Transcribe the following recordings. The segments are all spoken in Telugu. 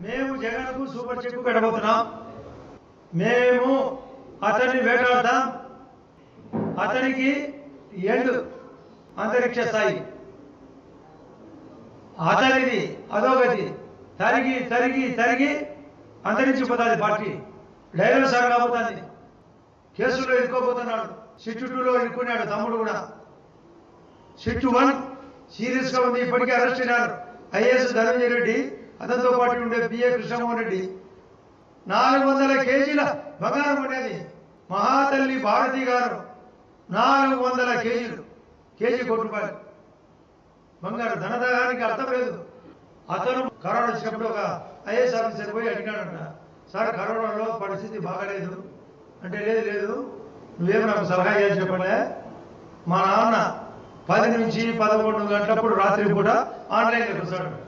మేము జగన్కు సూపర్ చెక్ పెట్టబోతున్నాం. మేము అతన్ని వేటాడతాం. అతనికి ఎండ్ అంతరిక్ష స్థాయి. అతనిది అధోగతి తరిగి తరిగి తరిగి అంతరించిపోతుంది పార్టీ. డైవర్స్ కాబోతుంది. కేసులో ఇరుక్కోబోతున్నాడు. సిట్టు టూలో ఇరుక్కున్నాడు తమ్ముడు కూడా. సిట్టు వన్ సీరియస్గా ఉంది. ఇప్పటికే అరెస్ట్ అయినారు ఐఏఎస్ ధనంజయ రెడ్డి. అతనితో పాటు ఉండే బిఏ కృష్ణమోహన్ రెడ్డి. నాలుగు వందల కేజీల బంగారం ఉండేది మహాతల్లి భారతి గారు నాలుగు వందల కేజీలు. కేజీ కోటి రూపాయలు. బంగారు ధనదానికి అర్థం లేదు. అతను కరోనా వచ్చినప్పుడు ఒక ఐఏఎస్ ఆఫీసర్ పోయి అడిగాడంట సార్ కరోనాలో పరిస్థితి బాగలేదు. అంటే లేదు లేదు. నువ్వేం నాకు సలహా చేసి చెప్పలే మా నాన్న పది నుంచి పదకొండు గంటలప్పుడు రాత్రి కూడా ఆన్లైన్లో చూసాడు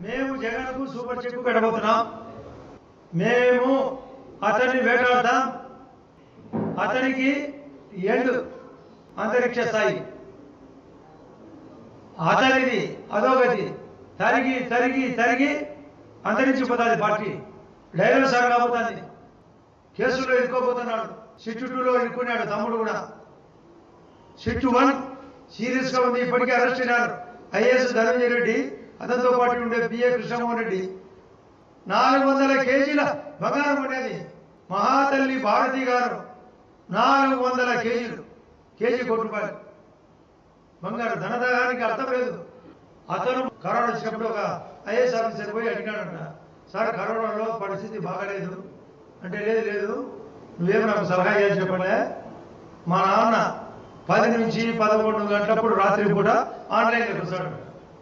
మేము జగన్కు సూపర్ చెక్ పెట్టబోతున్నాం. మేము అతన్ని వేటాడతాం. అతనికి ఎండ్ అంతరిక్ష స్థాయి. అతనిది అధోగతి తరిగి తరిగి తరిగి అంతరించిపోతుంది పార్టీ. డైవర్స్ కాబోతుంది కేసులో ఇరుక్కోబోతున్నాడు. సిట్టు టూలో ఇరుక్కున్నాడు తమ్ముడు కూడా. సిట్టు వన్ సీరియస్గా ఉంది. ఇప్పటికే అరెస్ట్ అయినారు. ఐఏఎస్ ధనంజయ రెడ్డి. అతనితో పాటు ఉండే బిఏ కృష్ణమోహన్ రెడ్డి. నాలుగు వందల కేజీల బంగారం ఉండేది మహాతల్లి భారతి గారు నాలుగు వందల కేజీలు. కేజీ కోటి రూపాయలు. బంగారు ధనదానికి అర్థం లేదు. అతను కరోనా వచ్చినప్పుడు ఒక ఐఏఎస్ ఆఫీసర్ పోయి అడిగాడంట సార్ కరోనాలో పరిస్థితి బాగాలేదు. అంటే లేదు లేదు. నువ్వేమి నాకు సలహా చేసి చెప్పలే మా నాన్న పది నుంచి పదకొండు గంటలప్పుడు రాత్రి కూడా ఆన్లైన్లో కూర్చోడు.